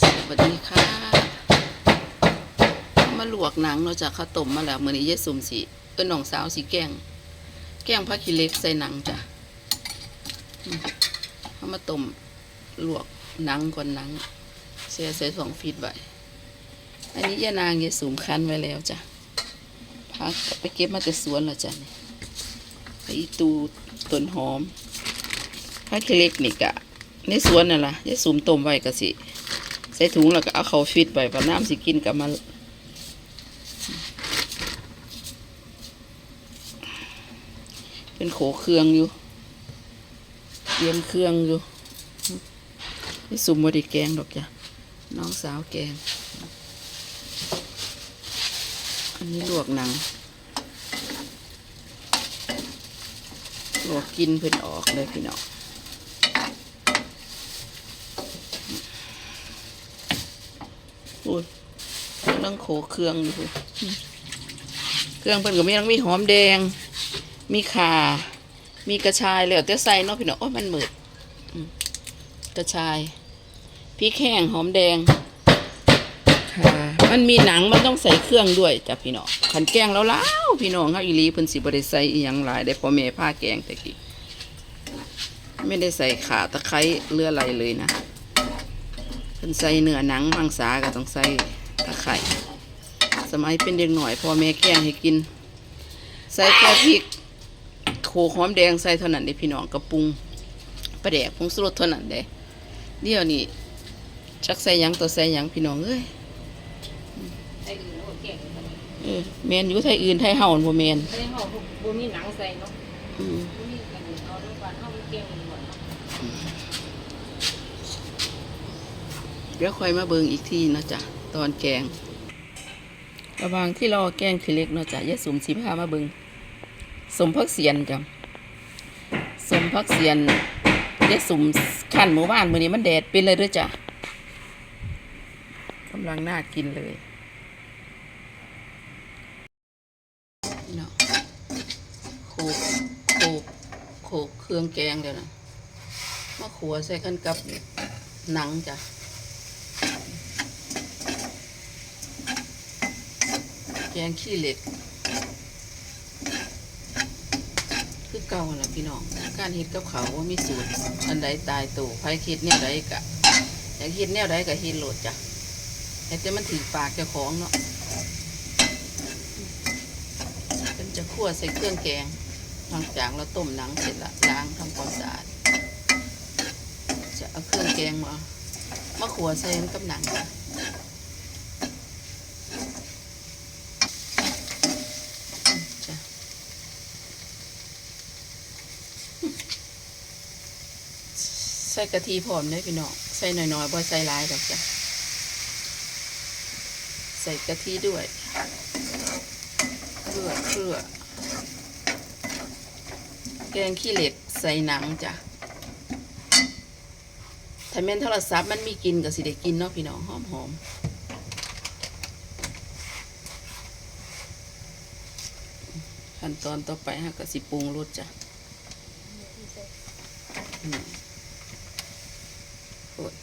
สวัสดีค่ะ มาลวกหนังเนาะจากข้าวต้มมาแล้วมื้อนี้ยายสุ่มสิเอิ้นน้องสาวสิแกง แกงผักขี้เล็กใส่หนังจ้ะเอามาต้มลวกหนังก่อนหนังแช่ใส่สองฟีดไว้ อันนี้ยานางยายสุ่มคั้นไว้แล้วจ้ะพักไปเก็บมาแต่สวนแล้วจ้ะนี่ไปอีตูต้นหอมผักขี้เล็กนี่กะในสวนน่ะล่ะยายสุ่มต้มไว้ก็สิ ส่ถุงแล้วก็เอาเขาฟิตไว้ว่าน้ำสิกินกับมาเป็นโขเครื่องอยู่เตรียมเครื่องอยู่ยายสุ่มบดิแกงดอกจ้ะน้องสาวแกง อันนี้ลวกหนังลวกกินเพิ่อนออกเลยพี่น้อง พูดกำลังโขเครื่องอยู่พูดเครื่องเพิ่นก็มีทั้งมีหอมแดง มีข่า มีกระชายแล้วแต่ใส่เนาะพี่น้องโอ้ยมันหมืดกระชายพริกแห้งหอมแดงข่ามันมีหนังมันต้องใส่เครื่องด้วยจ้ะพี่น้องขันแกงแล้วล้าพี่น้องเฮาอีลีเพิ่นสิบ่ได้ใส่อีหยังหลายได้พอแม่พาแกงแต่กี้ไม่ได้ใส่ขาตะไคร้เลืออะไรเลยนะ เพิ่นใส่เนื้อหนังมังสาก็ต้องใส่ตะไคร่สมัยเป็นเด็กหน่อยพ่อแม่แกงให้กิน ใส่แค่พริกโขลกหอมแดงใส่เท่านั้นเด้พี่น้องกระปรุงปลาแดกผงสุรสเท่านั้นเด้เดี๋ยวนี้จักใส่หยังตัวใส่หยังพี่น้องเอ้ยไอ้อื่นเขาแกงกันเออแมนอยู่ไทยอื่นไทยเฮาบ่แมนไอ้ห่อบ่มีหนังใส่เนาะอืมบ่มีกันเอาด้วยกันเฮาแกงหมดเนา เดี๋ยวค่อยมาเบิงอีกทีเนาะจ้ะตอนแกง ระว่างที่รอแกงขี้เล็กเนาะจ้ะยาสุมสิพามาเบิงสมพักเสียนจ้ะสมพักเสียนยาสุมขั้นหมู่บ้านมือนี้มันแดดเป็นเลยด้วยจ้ะกำลังน่ากินเลยเนาะโขกโขกโขกเครื่องแกงเดี๋ยวนะมาขัวใส่กันกับหนังจ้ะ แกงขี้เหล็ก คือเก่าแหละพี่น้อง การเฮ็ดกับเขาวว่ามีสูตร อันใดตายตัวไผคิดแนวใดกะอยากเฮ็ดแนวใดก็เฮ็ดโหลดจ้ะแต่จะมันถือปากเจ้าของเนาะเป็นจะคั่วใส่เครื่องแกงหลังจากเราต้มหนังเสร็จละล้างทำความสะอาด จะเอาเครื่องแกงมา มาขัวใส่กับหนังจ้ะใส่กะทิพร้อมเลยพี่น้องใส่หน่อยๆบ่ใส่หลายดอกจ้ะใส่กะทิด้วยเกลือเกลือแกงขี้เหล็กใส่หนังจ้ะถ้าแม่นโทรศัพท์มันมีกินก็สิได้กินเนาะพี่น้องหอมหอมขั้นตอนต่อไปฮะก็สิปรุงรสจ้ะ อืมโอ้ย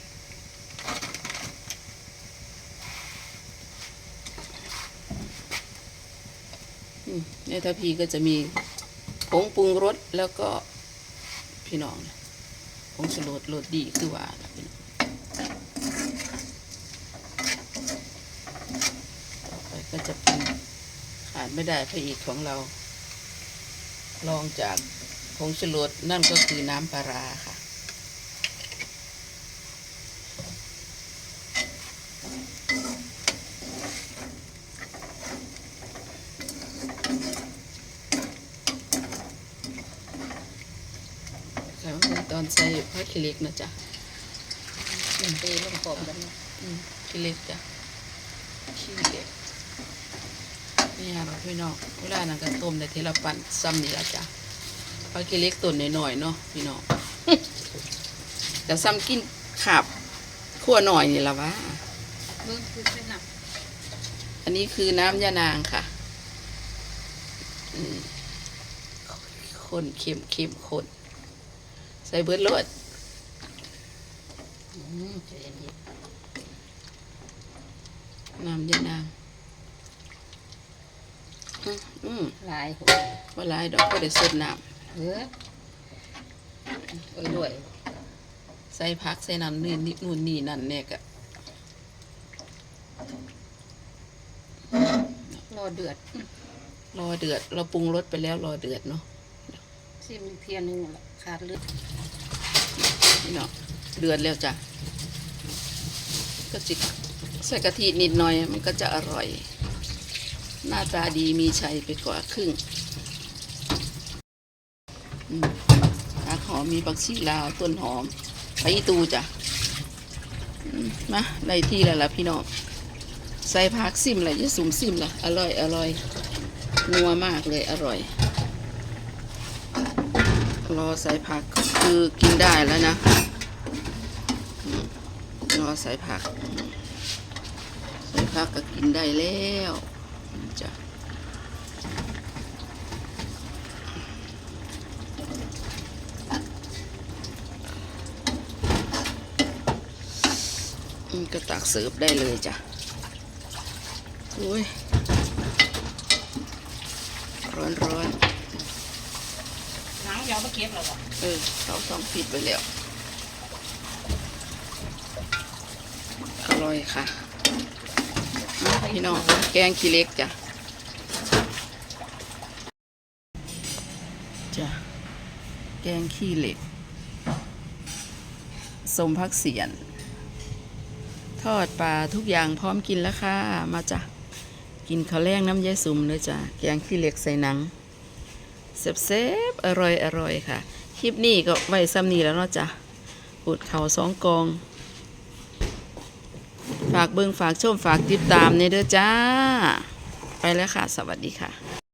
อืม ในทัพพีก็จะมีผงปรุงรสแล้วก็พี่น้องผงชูรสรสดีคือว่าพี่น้องต่อไปก็จะเป็นขาดไม่ได้พระเอกของเรา ลองจากผงชูรสนั่นก็คือน้ำปลาค่ะเป็นตอน ใส่ผ้าขี้เหล็กนะจ๊ะหนึ่งปีลงกรอบกันเนาะอืมขี้เหล็กจ้ะขี้เหล็กนี่ค่ะพี่น้องเวลานั้นก็ต้มในเทละปันซ้ำนี่ละจ้ะผ้าขี้เหล็กต้นหน่อยๆเนาะพี่น้องแต่ซ้ำกินขาบขั้วหน่อยนี่ละวะเบิ่งคือใส่น้ำอันนี้คือน้ำยานางค่ะอืมข้นเค็มเค็มข้นใส่เบิร์ดรดอืมใจเย็ นน้ำยานางอืมอืมหลายหัวว่าหลายดอกก็ได้สดน้เออเอ้ยด้วยำใส่ผักใส่น้ำนี่นี่นู่นนี่นั่นเนี่ยกะรอเดือด รอเดือด เราปรุงรสไปแล้วรอเดือดเนาะซิมเทียนหนึงนั่นล่ะขาดเลือดนี่เนาะ เดือดแล้วจ้ะ ก็จิใส่กะทินิดหน่อยมันก็จะอร่อย หน้าตาดีมีชัยไปกว่าครึ่งผักหอมมีบักชีลาวต้นหอมไปตูจ้ะมาได้ที่แล้วล่ะพี่น้องใส่ผักซิมเลยจะสุ่มซิมละอร่อยอร่อยนัวมากเลยอร่อย รอใส่ผักคือกินได้แล้วนะ อใส่ผักอืมใส่ผักก็กินได้แล้วจ้ะอืมก็ตักเสิร์ฟได้เลยจ้ะโอ้ยร้อนร้อนหนังยาวมาเก็บแล้วบ่ๆเออเขาต้องปิดไปแล้ว อร่อยค่ะพี่น้องแกงขี้เหล็กจ้ะจ้ะแกงขี้เหล็กสมพักเสียน ทอดปลาทุกอย่างพร้อมกินแล้วค่ะ มาจ้ะ กินข้าวแรงน้ำยายสุ่มเลยจ้ะ แกงขี้เหล็กใส่หนังเซฟๆอร่อยอร่อยค่ะ คลิปนี้ก็ไว้ซ้ำนี้แล้วเนาะจ้ะ อุดเข่าสองกอง ฝากเบิ่งฝากชมฝากติดตามในเด้อจ้า ไปแล้วค่ะ สวัสดีค่ะ